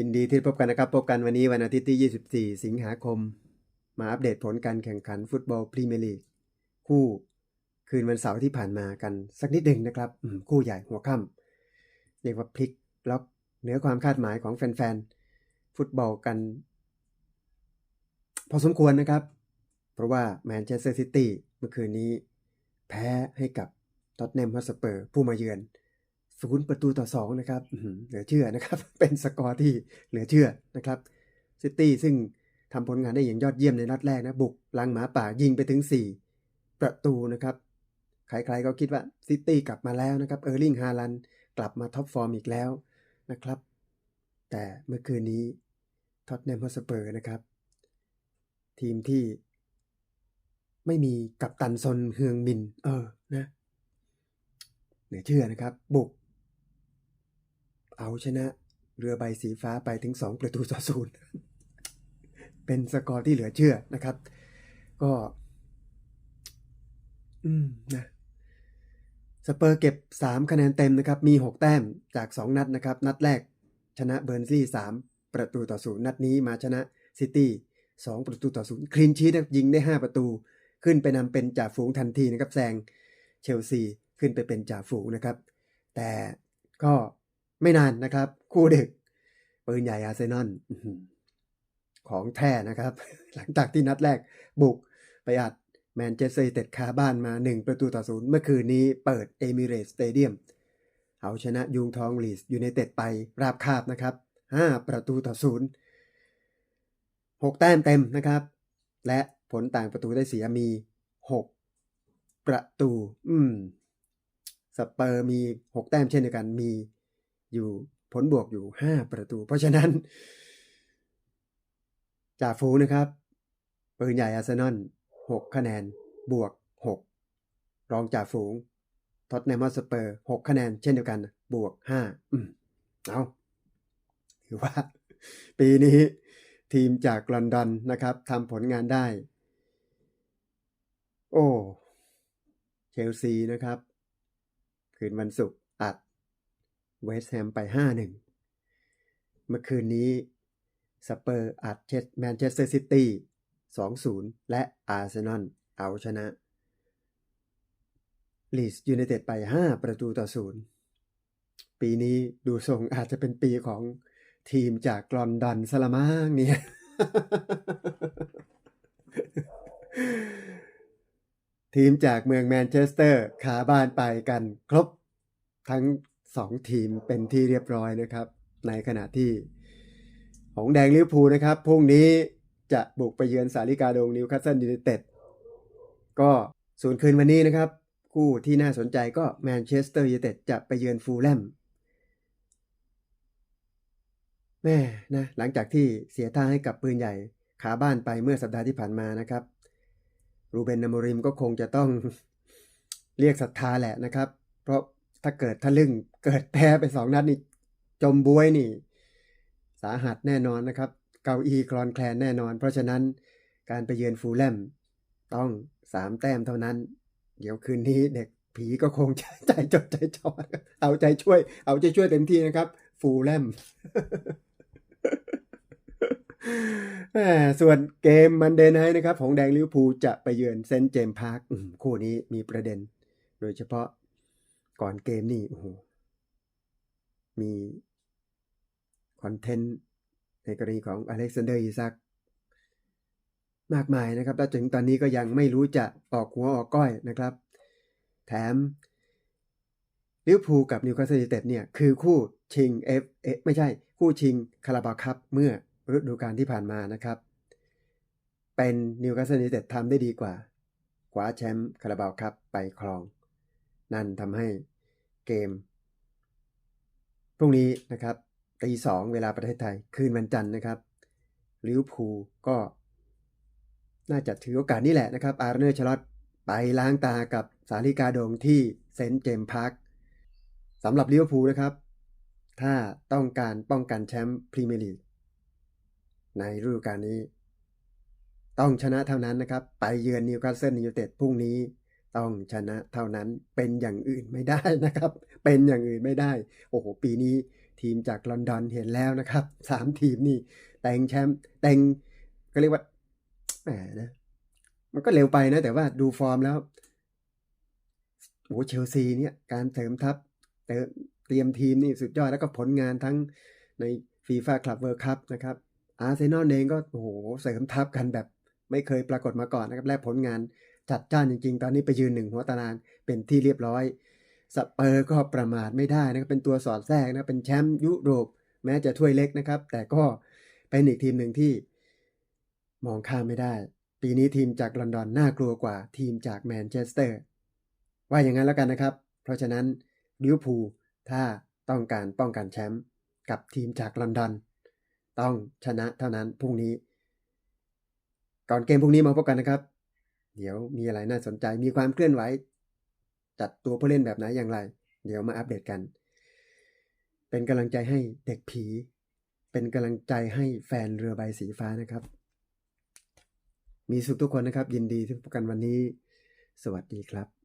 ยินดีที่พบกันนะครับพบกันวันนี้วันอาทิตย์ที่ 24 สิงหาคม มาอัปเดตผลการแข่งขันฟุตบอลพรีเมียร์ลีกคู่คืนวันเสาร์ที่ผ่านมากันสักนิดหนึ่งนะครับคู่ใหญ่หัวค่ำเรียกว่าพลิกล็อกเหนือความคาดหมายของแฟนๆ ฟุตบอลกัน พอสมควรนะครับ เพราะว่าแมนเชสเตอร์ซิตี้เมื่อคืนนี้ แพ้ให้กับท็อตแนมฮอสเปอร์ผู้มาเยือน ศูนย์ประตูต่อสองนะครับอื้อหือเหลือเชื่อนะครับ เป็นสกอร์ที่เหลือเชื่อนะครับซิตี้ซึ่งทำผลงานได้อย่างยอดเยี่ยมในนัดแรกนะ บุกลังหมาป่ายิงไปถึง 4 ประตูนะครับ ใครๆก็คิดว่าซิตี้กลับมาแล้วนะครับ เออร์ลิงฮาลันกลับมาท็อปฟอร์มอีกแล้วนะครับ แต่เมื่อคืนนี้ท็อตแนมฮอตสเปอร์นะครับ ทีมที่ไม่มีกัปตันซนเฮืองมิน เออนะเหลือเชื่อนะครับ บุก เอาชนะเรือใบสีฟ้าไปถึง 2 ประตูต่อศูนย์เป็นสกอร์ที่เหลือเชื่อนะครับ ก็ อืมนะสเปอร์เก็บ 3 คะแนนเต็มนะครับ มี 6 แต้มจาก 2 นัดนะครับ นัดแรกชนะเบอร์นซี่3ประตูต่อศูนย์นัดนี้มาชนะซิตี้2ประตูต่อศูนย์คลีนชีตยิงได้ 5 ประตู ขึ้นไปนำเป็นจ่าฝูงทันทีนะครับแซงเชลซีขึ้นไปเป็นจ่าฝูงนะครับ แต่ก็ ไม่นานนะครับ คู่ดึก ปืนใหญ่อาร์เซนอลของแท้นะครับ หลังจากที่นัดแรกบุกไปอัดแมนเชสเตอร์ยูไนเต็ดคาบ้านมา 1 ประตูต่อศูนย์เมื่อคืนนี้เปิดเอมิเรตสเตเดียมเอาชนะยุงทองลีสยูไนเต็ดไปราบคาบนะครับ 5 ประตูต่อศูนย์6แต้มเต็มนะครับ และผลต่างประตูได้เสียมี 6 ประตู อืมสเปอร์มี 6 แต้มเช่นเดียวกันมี อยู่ผลบวกอยู่ 5 ประตู เพราะฉะนั้นจ่าฟูงนะครับปืนใหญ่อาร์เซนอล6คะแนนบวก 6 รองจ่าฝูงท็อตแนมอสเปอร์6คะแนนเช่นเดียวกันบวก 5 อืมเอาถือว่า ปีนี้ทีมจากลอนดอนนะครับทำผลงานได้ โอ้ เชลซีนะครับ คืนวันศุกร์อัด เวสต์แฮมไป 5-1 เมื่อคืนนี้สเปอร์อัดเชสแมนเชสเตอร์ซิตี้2-0 และอาร์เซนอลเอาชนะลีสยูไนเต็ดไป 5 ประตูต่อ0ปีนี้ดูทรงอาจจะเป็นปีของทีมจากลอนดอนสละมั้งเนี่ย ทีมจากเมืองแมนเชสเตอร์ขาบ้านไปกันครบ ทั้ง สองทีมเป็นที่เรียบร้อยนะครับ ในขณะที่หงแดงลิเวอร์พูลนะครับพรุ่งนี้จะบุกไปเยือนสาริกาดงนิวคาสเซิลยูไนเต็ดก็ส่วนคืนวันนี้นะครับ คู่ที่น่าสนใจก็แมนเชสเตอร์ยูไนเต็ดจะไปเยือนฟูลแลมแม่นะหลังจากที่เสียท่าให้กับปืนใหญ่ขาบ้านไปเมื่อสัปดาห์ที่ผ่านมานะครับ รูเบนนามริมก็คงจะต้องเรียกศรัทธาแหละนะครับ เพราะ ถ้าเกิดทะลึ่งเกิดแพ้ไปสองนัดนี่จมบวยนี่ สาหัสแน่นอนนะครับ เกาอีคลอนแคลนแน่นอน เพราะฉะนั้นการไปเยือนฟูลแลมต้องสามแต้มเท่านั้น เดี๋ยวคืนนี้เด็กผีก็คงจะใจจดใจจ่อเอาใจช่วย เอาใจช่วยเต็มที่นะครับ ฟูลแลมแหม่ส่วนเกมมันเดนไนนะครับ ของแดงลิวพูจะไปเยือนเซนต์เจมส์พาร์คคู่นี้มีประเด็น โดยเฉพาะ ก่อนเกมนี่โอ้โหมีคอนเทนต์ในกรณีของอเล็กซานเดอร์อีซักมากมายนะครับและถึงตอนนี้ก็ยังไม่รู้จะออกหัวออกก้อยนะครับ แถมลิเวอร์พูลกับนิวคาสเซิลยูไนเต็ดเนี่ย คือคู่ชิงเอฟเอไม่ใช่คู่ชิงคาราบาคัพเมื่อฤดูกาลที่ผ่านมานะครับ เป็นนิวคาสเซิลยูไนเต็ดทำได้ดีกว่าคว้าแชมป์คาราบาคัพไปครอง นั่นทำให้เกม พรุ่งนี้นะครับตีสองเวลาประเทศไทย คืนวันจันทร์นะครับลิวพูก็ น่าจะถือโอกาสนี้แหละนะครับ อาร์เนอร์ชลอตไปล้างตากับสาริกาโดงที่เซนต์เจมส์พาร์คสำหรับลิเวอร์พูลนะครับ ถ้าต้องการป้องกันแชมป์พรีเมียร์ลีกในฤดูกาลนี้ ต้องชนะเท่านั้นนะครับ ไปเยือนนิวคาสเซิลยูไนเต็ดพรุ่งนี้ ต้องชนะเท่านั้นเป็นอย่างอื่นไม่ได้นะครับ เป็นอย่างอื่นไม่ได้ โอ้โห ปีนี้ทีมจากลอนดอนเห็นแล้วนะครับสามทีมนี่แต่งแชมป์แต่งก็เรียกว่าแหมนะมันก็เร็วไปนะ แต่ว่าดูฟอร์มแล้วโอ้เชลซีเนี่ยการเสริมทัพเติมเตรียมทีมนี่สุดยอดแล้วก็ผลงานทั้งในฟีฟ่าคลับเวิร์คัพนะครับอาร์เซนอลเองก็โอ้โหเสริมทัพกันแบบไม่เคยปรากฏมาก่อนนะครับ และผลงาน จัดจ้านจริงๆ ตอนนี้ไปยืนหนึ่งหัวตารางเป็นที่เรียบร้อย สเปอร์ก็ประมาทไม่ได้นะครับเป็นตัวสอดแทรกนะเป็นแชมป์ยุโรป แม้จะถ้วยเล็กนะครับ แต่ก็เป็นอีกทีมหนึ่งที่มองข้ามไม่ได้ ปีนี้ทีมจากลอนดอนน่ากลัวกว่าทีมจากแมนเชสเตอร์ ว่าอย่างนั้นแล้วกันนะครับ เพราะฉะนั้นลิเวอร์พูลถ้าต้องการป้องกันแชมป์กับทีมจากลอนดอน ต้องชนะเท่านั้นพรุ่งนี้ ก่อนเกมพรุ่งนี้มาพบกันนะครับ เดี๋ยวมีอะไรน่าสนใจมีความเคลื่อนไหว จัดตัวผู้เล่นแบบไหนอย่างไร เดี๋ยวมาอัปเดตกัน เป็นกำลังใจให้เด็กผี เป็นกำลังใจให้แฟนเรือใบสีฟ้านะครับ มีสุขทุกคนนะครับ ยินดีที่พบกันวันนี้ สวัสดีครับ